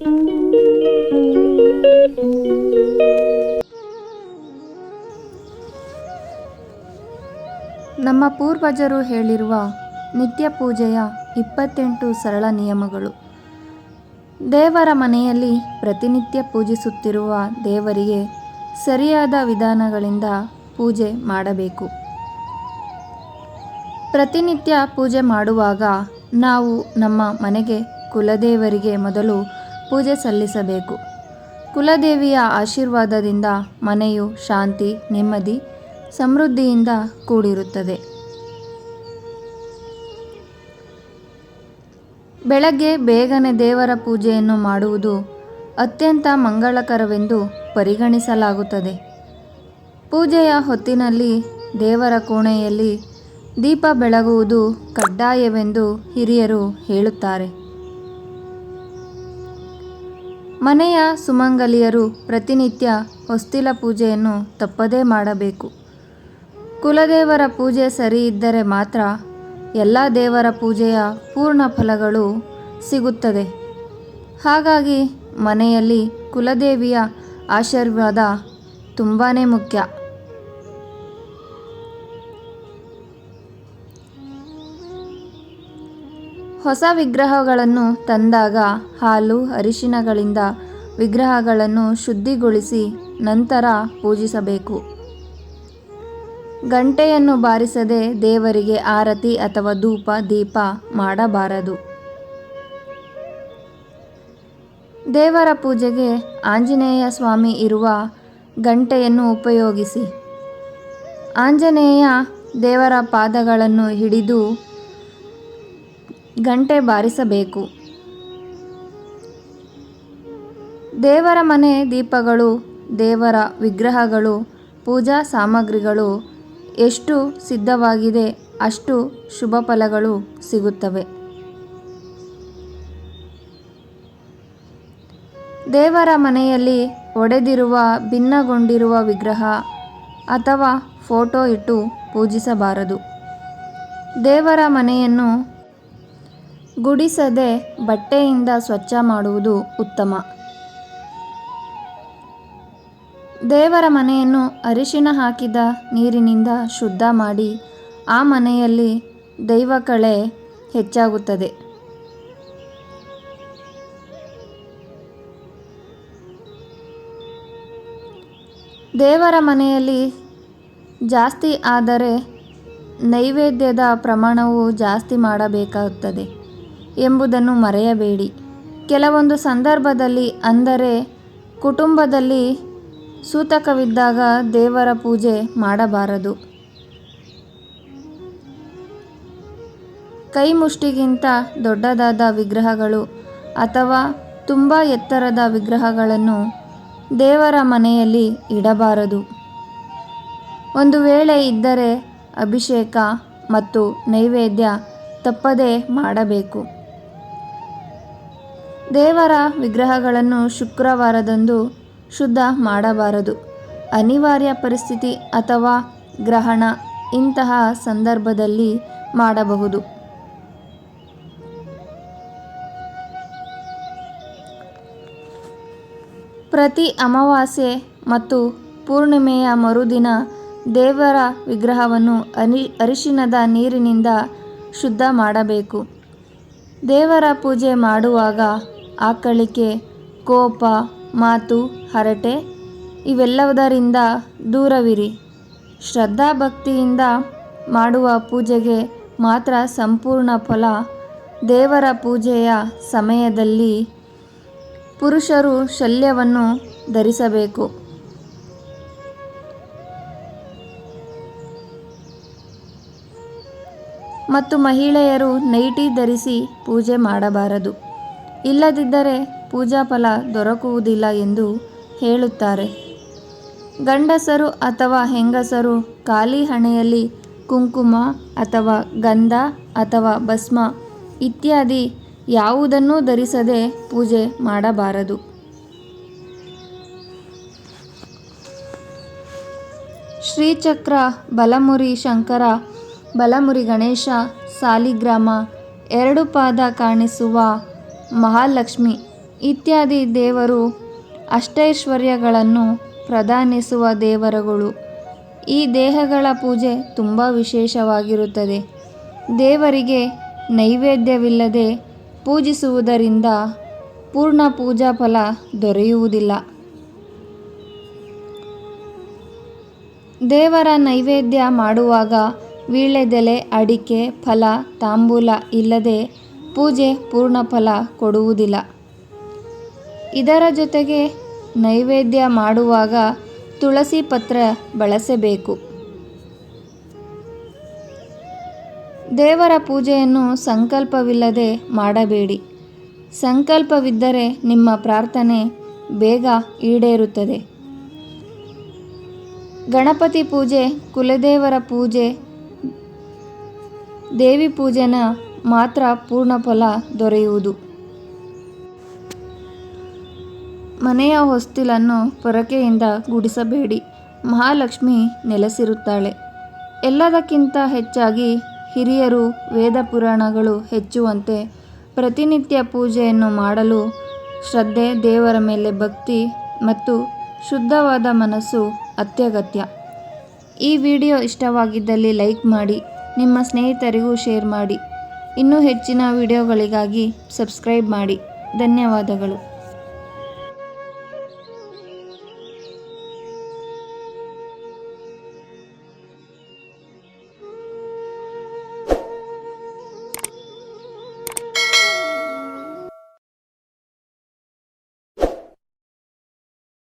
ನಮ್ಮ ಪೂರ್ವಜರು ಹೇಳಿರುವ ನಿತ್ಯ ಪೂಜೆಯ ಇಪ್ಪತ್ತೆಂಟು ಸರಳ ನಿಯಮಗಳು. ದೇವರ ಮನೆಯಲ್ಲಿ ಪ್ರತಿನಿತ್ಯ ಪೂಜಿಸುತ್ತಿರುವ ದೇವರಿಗೆ ಸರಿಯಾದ ವಿಧಾನಗಳಿಂದ ಪೂಜೆ ಮಾಡಬೇಕು. ಪ್ರತಿನಿತ್ಯ ಪೂಜೆ ಮಾಡುವಾಗ ನಾವು ನಮ್ಮ ಮನೆಗೆ ಕುಲದೇವರಿಗೆ ಮೊದಲು ಪೂಜೆ ಸಲ್ಲಿಸಬೇಕು. ಕುಲದೇವಿಯ ಆಶೀರ್ವಾದದಿಂದ ಮನೆಯು ಶಾಂತಿ, ನೆಮ್ಮದಿ, ಸಮೃದ್ಧಿಯಿಂದ ಕೂಡಿರುತ್ತದೆ. ಬೆಳಗ್ಗೆ ಬೇಗನೆ ದೇವರ ಪೂಜೆಯನ್ನು ಮಾಡುವುದು ಅತ್ಯಂತ ಮಂಗಳಕರವೆಂದು ಪರಿಗಣಿಸಲಾಗುತ್ತದೆ. ಪೂಜೆಯ ಹೊತ್ತಿನಲ್ಲಿ ದೇವರ ಕೋಣೆಯಲ್ಲಿ ದೀಪ ಬೆಳಗುವುದು ಕಡ್ಡಾಯವೆಂದು ಹಿರಿಯರು ಹೇಳುತ್ತಾರೆ. ಮನೆಯ ಸುಮಂಗಲಿಯರು ಪ್ರತಿನಿತ್ಯ ಹೊಸ್ತಿಲ ಪೂಜೆಯನ್ನು ತಪ್ಪದೇ ಮಾಡಬೇಕು. ಕುಲದೇವರ ಪೂಜೆ ಸರಿ ಇದ್ದರೆ ಮಾತ್ರ ಎಲ್ಲ ದೇವರ ಪೂಜೆಯ ಪೂರ್ಣ ಫಲಗಳು ಸಿಗುತ್ತದೆ. ಹಾಗಾಗಿ ಮನೆಯಲ್ಲಿ ಕುಲದೇವಿಯ ಆಶೀರ್ವಾದ ತುಂಬಾ ಮುಖ್ಯ. ಹೊಸ ವಿಗ್ರಹಗಳನ್ನು ತಂದಾಗ ಹಾಲು ಅರಿಶಿನಗಳಿಂದ ವಿಗ್ರಹಗಳನ್ನು ಶುದ್ಧಿಗೊಳಿಸಿ ನಂತರ ಪೂಜಿಸಬೇಕು. ಗಂಟೆಯನ್ನು ಬಾರಿಸದೆ ದೇವರಿಗೆ ಆರತಿ ಅಥವಾ ಧೂಪ, ದೀಪ ಮಾಡಬಾರದು. ದೇವರ ಪೂಜೆಗೆ ಆಂಜನೇಯ ಸ್ವಾಮಿ ಇರುವ ಗಂಟೆಯನ್ನು ಉಪಯೋಗಿಸಿ. ಆಂಜನೇಯ ದೇವರ ಪಾದಗಳನ್ನು ಹಿಡಿದು ಗಂಟೆ ಬಾರಿಸಬೇಕು. ದೇವರ ಮನೆ ದೀಪಗಳು, ದೇವರ ವಿಗ್ರಹಗಳು, ಪೂಜಾ ಸಾಮಗ್ರಿಗಳು ಎಷ್ಟು ಸಿದ್ಧವಾಗಿದೆ ಅಷ್ಟು ಶುಭ ಫಲಗಳು ಸಿಗುತ್ತವೆ. ದೇವರ ಮನೆಯಲ್ಲಿ ಒಡೆದಿರುವ, ಭಿನ್ನಗೊಂಡಿರುವ ವಿಗ್ರಹ ಅಥವಾ ಫೋಟೋ ಇಟ್ಟು ಪೂಜಿಸಬಾರದು. ದೇವರ ಮನೆಯನ್ನು ಗುಡಿಸದೆ ಬಟ್ಟೆಯಿಂದ ಸ್ವಚ್ಛ ಮಾಡುವುದು ಉತ್ತಮ. ದೇವರ ಮನೆಯನ್ನು ಅರಿಶಿನ ಹಾಕಿದ ನೀರಿನಿಂದ ಶುದ್ಧ ಮಾಡಿ ಆ ಮನೆಯಲ್ಲಿ ದೈವಕಳೆ ಹೆಚ್ಚಾಗುತ್ತದೆ. ದೇವರ ಮನೆಯಲ್ಲಿ ಜಾಸ್ತಿ ಆದರೆ ನೈವೇದ್ಯದ ಪ್ರಮಾಣವು ಜಾಸ್ತಿ ಮಾಡಬೇಕಾಗುತ್ತದೆ. ಎಂಬುದನ್ನು ಮರೆಯಬೇಡಿ. ಕೆಲವೊಂದು ಸಂದರ್ಭದಲ್ಲಿ ಅಂದರೆ ಕುಟುಂಬದಲ್ಲಿ ಸೂತಕವಿದ್ದಾಗ ದೇವರ ಪೂಜೆ ಮಾಡಬಾರದು. ಕೈ ಮುಷ್ಟಿಗಿಂತ ದೊಡ್ಡದಾದ ವಿಗ್ರಹಗಳು ಅಥವಾ ತುಂಬ ಎತ್ತರದ ವಿಗ್ರಹಗಳನ್ನು ದೇವರ ಮನೆಯಲ್ಲಿ ಇಡಬಾರದು. ಒಂದು ವೇಳೆ ಇದ್ದರೆ ಅಭಿಷೇಕ ಮತ್ತು ನೈವೇದ್ಯ ತಪ್ಪದೇ ಮಾಡಬೇಕು. ದೇವರ ವಿಗ್ರಹಗಳನ್ನು ಶುಕ್ರವಾರದಂದು ಶುದ್ಧ ಮಾಡಬಾರದು. ಅನಿವಾರ್ಯ ಪರಿಸ್ಥಿತಿ ಅಥವಾ ಗ್ರಹಣ ಇಂತಹ ಸಂದರ್ಭದಲ್ಲಿ ಮಾಡಬಹುದು. ಪ್ರತಿ ಅಮಾವಾಸ್ಯೆ ಮತ್ತು ಪೂರ್ಣಿಮೆಯ ಮರುದಿನ ದೇವರ ವಿಗ್ರಹವನ್ನು ಅನಿ ಅರಿಶಿನದ ನೀರಿನಿಂದ ಶುದ್ಧ ಮಾಡಬೇಕು. ದೇವರ ಪೂಜೆ ಮಾಡುವಾಗ ಆಕಳಿಕೆ, ಕೋಪ, ಮಾತು, ಹರಟೆ ಇವೆಲ್ಲವುದರಿಂದ ದೂರವಿರಿ. ಶ್ರದ್ಧಾಭಕ್ತಿಯಿಂದ ಮಾಡುವ ಪೂಜೆಗೆ ಮಾತ್ರ ಸಂಪೂರ್ಣ ಫಲ ದೇವರ ಪೂಜೆಯ ಸಮಯದಲ್ಲಿ ಪುರುಷರು ಶಲ್ಯವನ್ನು ಧರಿಸಬೇಕು. ಮತ್ತು ಮಹಿಳೆಯರು ನೈಟಿ ಧರಿಸಿ ಪೂಜೆ ಮಾಡಬಾರದು. ಇಲ್ಲದಿದ್ದರೆ ಪೂಜಾ ಫಲ ದೊರಕುವುದಿಲ್ಲ ಎಂದು ಹೇಳುತ್ತಾರೆ. ಗಂಡಸರು ಅಥವಾ ಹೆಂಗಸರು ಖಾಲಿ ಹಣೆಯಲ್ಲಿ ಕುಂಕುಮ ಅಥವಾ ಗಂಧ ಅಥವಾ ಭಸ್ಮ ಇತ್ಯಾದಿ ಯಾವುದನ್ನೂ ಧರಿಸದೆ ಪೂಜೆ ಮಾಡಬಾರದು. ಶ್ರೀಚಕ್ರ, ಬಲಮುರಿ ಶಂಕರ, ಬಲಮುರಿ ಗಣೇಶ, ಸಾಲಿಗ್ರಾಮ ಎರಡು ಪಾದ ಕಾಣಿಸುವ ಮಹಾಲಕ್ಷ್ಮಿ ಇತ್ಯಾದಿ ದೇವರು ಅಷ್ಟೈಶ್ವರ್ಯಗಳನ್ನು ಪ್ರದಾನಿಸುವ ದೇವರುಗಳು. ಈ ದೇಹಗಳ ಪೂಜೆ ತುಂಬ ವಿಶೇಷವಾಗಿರುತ್ತದೆ. ದೇವರಿಗೆ ನೈವೇದ್ಯವಿಲ್ಲದೆ ಪೂಜಿಸುವುದರಿಂದ ಪೂರ್ಣ ಪೂಜಾ ಫಲ ದೊರೆಯುವುದಿಲ್ಲ. ದೇವರ ನೈವೇದ್ಯ ಮಾಡುವಾಗ ವೀಳ್ಯದೆಲೆ, ಅಡಿಕೆ, ಫಲ, ತಾಂಬೂಲ ಇಲ್ಲದೆ ಪೂಜೆ ಪೂರ್ಣ ಫಲ ಕೊಡುವುದಿಲ್ಲ. ಇದರ ಜೊತೆಗೆ ನೈವೇದ್ಯ ಮಾಡುವಾಗ ತುಳಸಿ ಪತ್ರ ಬಳಸಬೇಕು. ದೇವರ ಪೂಜೆಯನ್ನು ಸಂಕಲ್ಪವಿಲ್ಲದೆ ಮಾಡಬೇಡಿ. ಸಂಕಲ್ಪವಿದ್ದರೆ ನಿಮ್ಮ ಪ್ರಾರ್ಥನೆ ಬೇಗ ಈಡೇರುತ್ತದೆ. ಗಣಪತಿ ಪೂಜೆ ಕುಲದೇವರ ಪೂಜೆ, ದೇವಿ ಪೂಜೆನ ಮಾತ್ರ ಪೂರ್ಣ ಫಲ ದೊರೆಯುವುದು. ಮನೆಯ ಹೊಸ್ತಿಲನ್ನು ಪೊರಕೆಯಿಂದ ಗುಡಿಸಬೇಡಿ. ಮಹಾಲಕ್ಷ್ಮಿ ನೆಲೆಸಿರುತ್ತಾಳೆ. ಎಲ್ಲದಕ್ಕಿಂತ ಹೆಚ್ಚಾಗಿ ಹಿರಿಯರು ವೇದ ಪುರಾಣಗಳು ಹೆಚ್ಚುವಂತೆ ಪ್ರತಿನಿತ್ಯ ಪೂಜೆಯನ್ನು ಮಾಡಲು ಶ್ರದ್ಧೆ ದೇವರ ಮೇಲೆ ಭಕ್ತಿ ಮತ್ತು ಶುದ್ಧವಾದ ಮನಸ್ಸು ಅತ್ಯಗತ್ಯ. ಈ ವಿಡಿಯೋ ಇಷ್ಟವಾಗಿದ್ದಲ್ಲಿ ಲೈಕ್ ಮಾಡಿ, ನಿಮ್ಮ ಸ್ನೇಹಿತರಿಗೂ ಶೇರ್ ಮಾಡಿ. ಇನ್ನೂ ಹೆಚ್ಚಿನ ವಿಡಿಯೋಗಳಿಗಾಗಿ ಸಬ್ಸ್ಕ್ರೈಬ್ ಮಾಡಿ. ಧನ್ಯವಾದಗಳು.